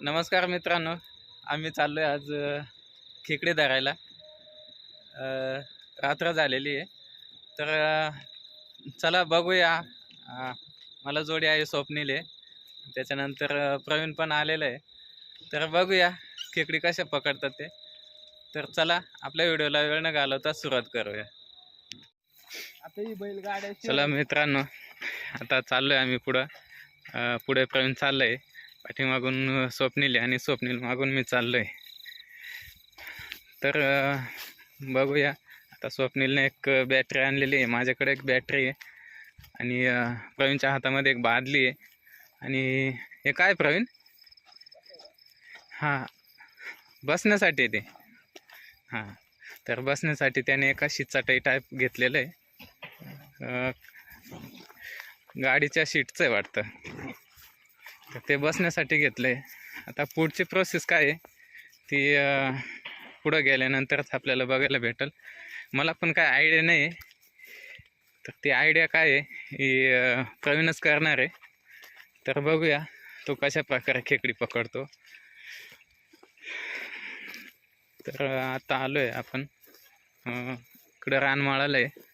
नमस्कार मित्रांनो आम्ही चाललो आहे आज खेकडे धरायला. रात्र झालेली आहे. तर चला बघूया. मला जोडी आहे स्वप्नील आहे. त्याच्यानंतर प्रवीण पण आलेलं आहे. तर बघूया खेकडी कशा पकडतात ते. तर चला आपल्या व्हिडिओला वेळ न घालवता सुरुवात करूया. आता ही बैलगाड्या चला मित्रांनो आता चाललो आहे आम्ही पुढं. पुढे प्रवीण चाललं आहे पाठीमागून स्वप्नील आहे आणि स्वप्नील मागून मी चाललो आहे तर बघूया. आता स्वप्नीलने एक बॅटरी आणलेली आहे. माझ्याकडे एक बॅटरी आहे. आणि प्रवीणच्या हातामध्ये एक बादली आहे. आणि हे काय प्रवीण? हां. बसण्यासाठी ते. हां. तर बसण्यासाठी त्याने एका शीटचाटाई टाईप घेतलेलं आहे. गाडीच्या शीटचं आहे वाटतं. तर ते बसण्यासाठी घेतलं आहे आता पुढची प्रोसेस काय आहे ती पुढं गेल्यानंतरच आपल्याला बघायला भेटेल. मला पण काय आयडिया नाही आहे. तर ती आयडिया काय आहे ही प्रवीणच करणार आहे. तर बघूया तो कशा प्रकारे खेकडी पकडतो. तर आता आलो आहे आपण इकडं रानमाळाला आहे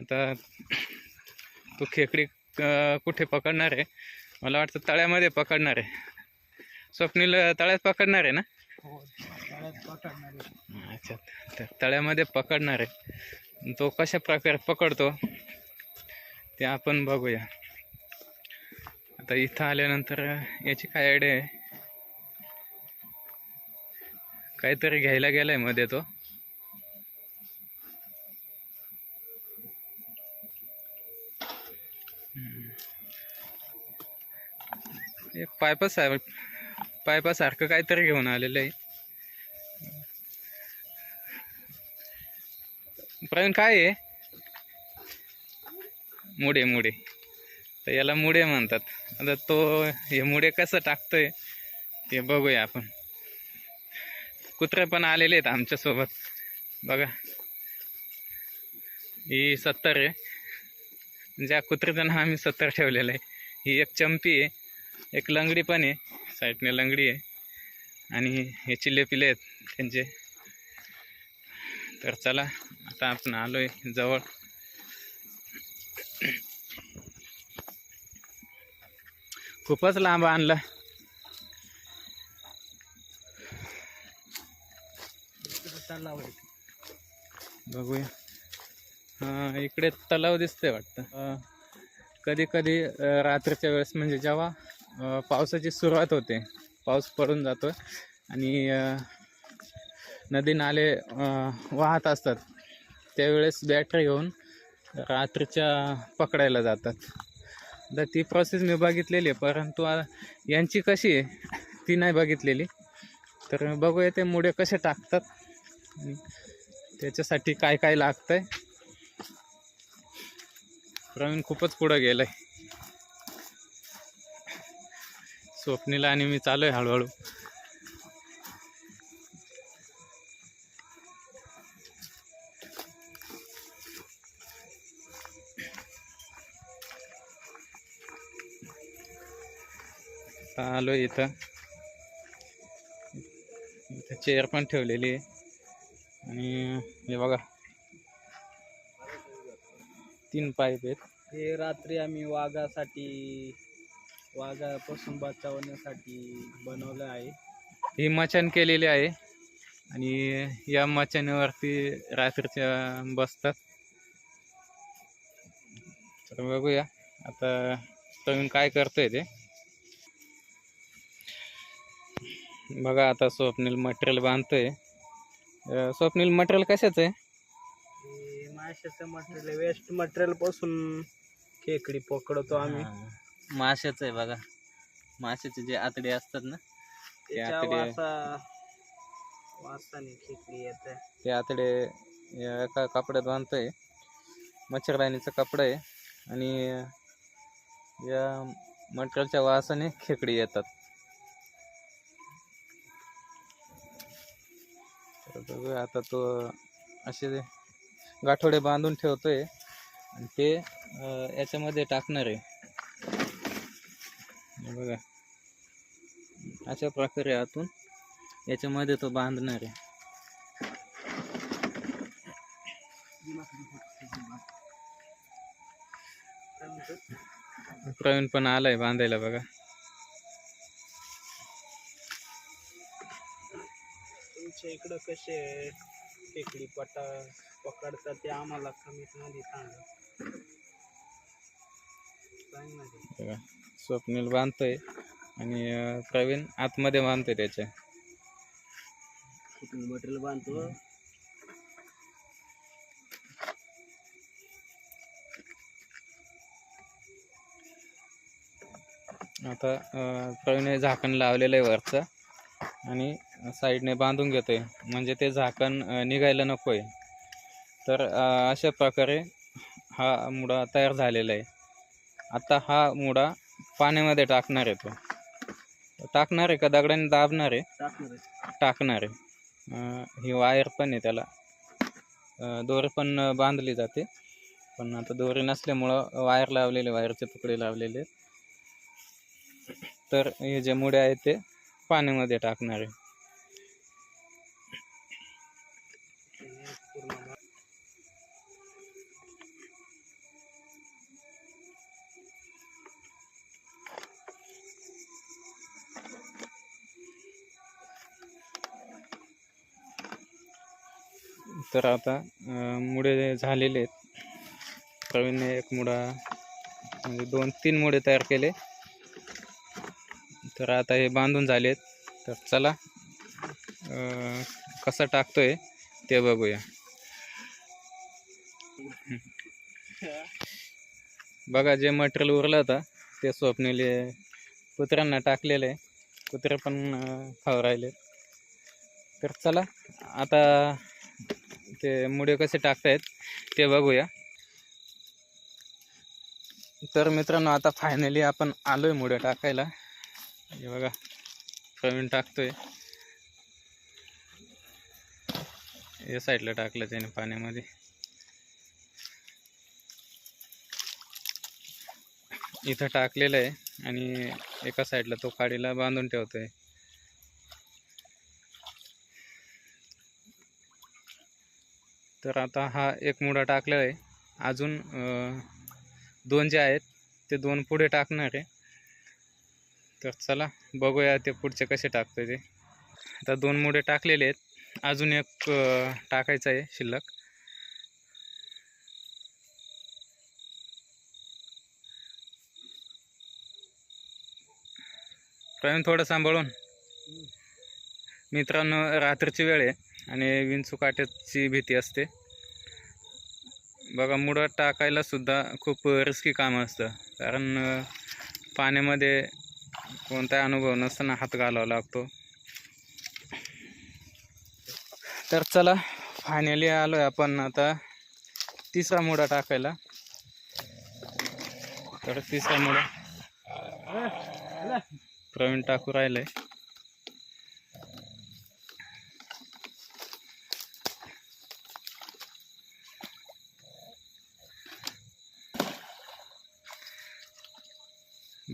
आता तो खेकडी कुठे पकडणार आहे मला वाटतं तळ्यामध्ये पकडणार आहे. स्वप्नील तळ्यात पकडणार आहे ना? हो. अच्छा तर तळ्यामध्ये पकडणार आहे. तो कशा प्रकारे पकडतो ते आपण बघूया. आता इथं आल्यानंतर याची काय आयडिया आहे? काहीतरी घ्यायला गेलायमध्ये तो. हे एक पायपा साहेब पायपासारखं काहीतरी घेऊन आलेलं आहे. प्रवीण काय आहे? मुडे मुडे. तर याला मुडे म्हणतात. आता तो हे मुडे कसं टाकतोय ते बघूया आपण. कुत्रे पण आलेले आहेत आमच्यासोबत. बघा. ही सत्तर आहे. ज्या कुत्र्याचं नाव आम्ही सत्तर ठेवलेलं आहे. ही एक चंपी आहे. एक लंगडी पण आहे. साईडने लंगडी आहे. आणि हे चिल्ले पिले आहेत त्यांचे. तर चला आता आपण आलो आहे जवळ. खूपच लांब आणला. बघूया. इकडे तलाव दिसतंय वाटतं. कधी कधी रात्रीच्या वेळेस म्हणजे जेव्हा पावसाची सुरुवात होते. पाऊस पडून जातो आणि नदी नाले वाहत असतात. त्यावेळेस बॅटरी घेऊन रात्रीच्या पकडायला जातात. तर ती प्रोसेस मी बघितलेली आहे परंतु यांची कशी आहे ती नाही बघितलेली. तर बघूया ते मुडे कसे टाकतात. आणि त्याच्यासाठी काय काय लागतंय. प्रवीण खूपच पुढं गेलं आहे स्वप्नीला आणि मी चालू आहे हळूहळू. आलो इथं. इथं चेअर पण ठेवलेली आहे. आणि हे बघा. तीन पाईप आहेत. हे रात्री आम्ही वाघासाठी वाघापासून बचावण्यासाठी बनवलं आहे. ही मचान केलेली आहे आणि या मचानीवरती रात्रीच्या बसतात. तर बघूया आता प्रवीण काय करतोय ते. बघा आता स्वप्नील मटेरियल बांधतोय. स्वप्नील मटेरियल कशाचं आहे? माशाचं मटेरियल वेस्ट मटेरियलपासून खेकडी पकडतो आम्ही. माशाचं आहे बघा. माशाचे जे आतडे असतात ना त्याच्या आतडे- वासा वासाने खेकडी येत. ते आतडे या एका कपड्यात बांधतोय. मच्छरदाणीचं कपडं आहे आणि या मटेरियलच्या वासाने खेकडी येतात. तर बघूया आता तो असे गाठोडे बांधून ठेवतोय आणि ते अं, याच्यामध्ये टाकणार आहे. बघा. अशा प्रकारे आतून याच्यामध्ये तो बांधणार आहे. प्रवीण पण आलाय बांधायला बघा. तुमच्या इकडं कसे खेकडी पटा पकडतात ते आम्हाला कमीत मध्ये सांगा. स्वप्नील बांधतोय आणि प्रवीण आतमध्ये बांधतोय त्याच्या. मटेरियल बांधतो. आता प्रवीण हे झाकण लावलेलं आहे वरचं आणि साईडने बांधून घेतोय. म्हणजे ते झाकण निघायला नको आहे तर अशा प्रकारे हा मुडा तयार झालेला आहे. आता हा मुडा पाण्यामध्ये टाकणार आहे तो. टाकणार आहे का? दगडाने दाबणार आहे. टाकणार आहे. ही वायर पण आहे त्याला. दोरी पण बांधली जाते. पण आता दोरी नसल्यामुळं वायर लावलेले वायरचे तुकडे लावलेले तर हे जे मुडे आहेत ते पाण्यामध्ये टाकणार आहे. तर आता मुळे झालेले आहेत. प्रवीणने एक मुडा म्हणजे दोन तीन मुळे तयार केले. तर आता हे बांधून झालेत तर चला कसा टाकतोय ते बघूया. बघा जे मटेरियल उरलं होतं ते स्वप्नेले कुत्र्यांना टाकलेलं आहे. कुत्रे पण खाऊ राहिले. तर चला आता ते मुडे कसे टाकतायत ते बघूया. तर मित्रांनो आता फायनली आपण आलोय मुडे टाकायला. हे बघा प्रवीण टाकतोय. या साईडला टाकलं त्याने पाण्यामध्ये. इथं टाकलेलं आहे आणि एका साईडला तो काडीला बांधून ठेवतोय. तर आता हा एक मुडा टाकलेला आहे. अजून दोन जे आहेत ते दोन पुढे टाकणार आहे. तर चला बघूया ते पुढचे कसे टाकतो ते. आता दोन मुडे टाकलेले आहेत. अजून एक टाकायचं आहे शिल्लक. प्रवीण थोडं सांभाळून. मित्रांनो रात्रीची वेळ आहे. आणि विंचूकाट्याची भीती असते. बघा मुडा टाकायलासुद्धा खूप रिस्की काम असतं. कारण पाण्यामध्ये कोणताही अनुभव नसताना हात घालावा लागतो. तर चला फायनली आलो आहे आपण आता तिसरा मुडा टाकायला. तर तिसरा मुडा प्रवीण टाकू आहे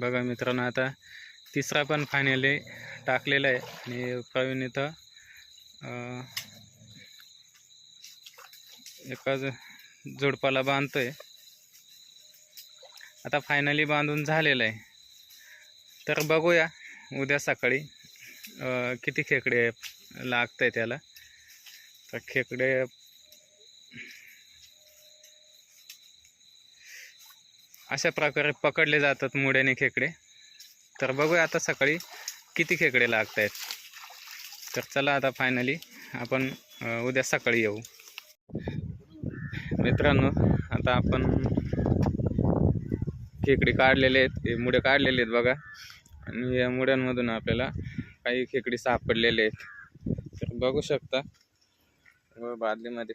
बघा मित्रांनो आता तिसरा पण फायनली टाकलेला आहे. आणि प्रवीण इथं एकाच एका बांधतो जोडपाला बांधतोय. आता फायनली बांधून झालेलं आहे. तर बघूया उद्या सकाळी किती खेकडे लागत आहे त्याला. तर खेकडे अशा प्रकारे पकडले जातात मुड्याने खेकडे. तर बघूया आता सकाळी किती खेकडे लागत आहेत तर चला आता फायनली आपण उद्या सकाळी येऊ. मित्रांनो आता आपण खेकडे काढलेले आहेत. हे मुडे काढलेले आहेत बघा. आणि या मुड्यांमधून आपल्याला काही खेकडे सापडलेले आहेत. तर बघू शकता. व बादलीमध्ये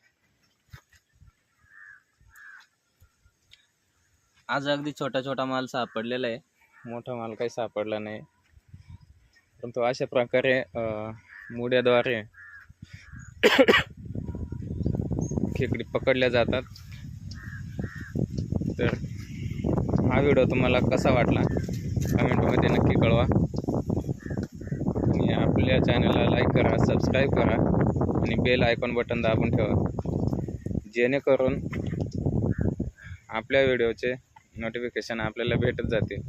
आज अगदी छोटा छोटा माल सापडलेला आहे. मोठा माल काही सापडला नाही. परंतु अशा प्रकारे मुड्याद्वारे खेकडी पकडल्या जातात. तर हा व्हिडिओ तुम्हाला कसा वाटला? कमेंटमध्ये नक्की कळवा. आणि आपल्या चॅनलला लाईक करा सबस्क्राईब करा आणि बेल आयकॉन बटन दाबून ठेवा. जेणेकरून आपल्या व्हिडिओचे नोटिफिकेशन आपल्याला भेटत जातील.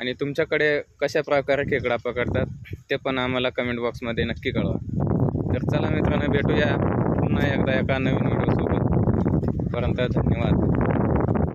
आणि तुमच्याकडे कशा प्रकारे खेकडा पकडतात ते पण आम्हाला कमेंट बॉक्समध्ये नक्की कळवा. तर चला मित्रांनो भेटूया पुन्हा एकदा एका नवीन व्हिडिओसोबत पर्यंत धन्यवाद.